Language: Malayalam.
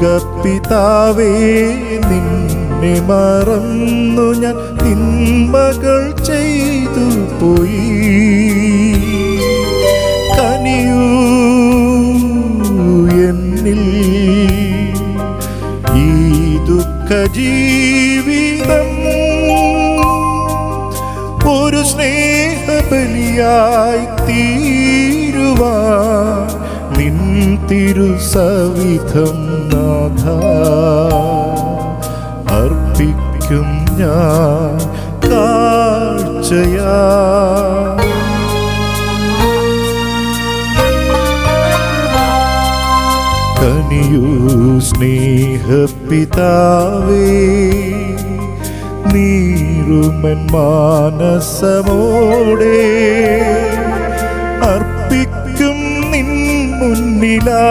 സ്വർഗപിതാവേ നിന്നെ മറന്നു ഞാൻ തിന്മകൾ ചെയ്തു പോയി. കനിയൂ എന്നിൽ ഈ ദുഃഖ ജീവിതം ഒരു സ്നേഹബലിയായി തീരുവാ നിൻ തിരുസവിധം നാഥ അർപ്പിക്കും ഞാൻ കാഴ്ചയാ. കനിയൂ സ്നേഹപിതാവേ നീറുമൻ മാനസമോടെ അർപ്പിക്കും நிலா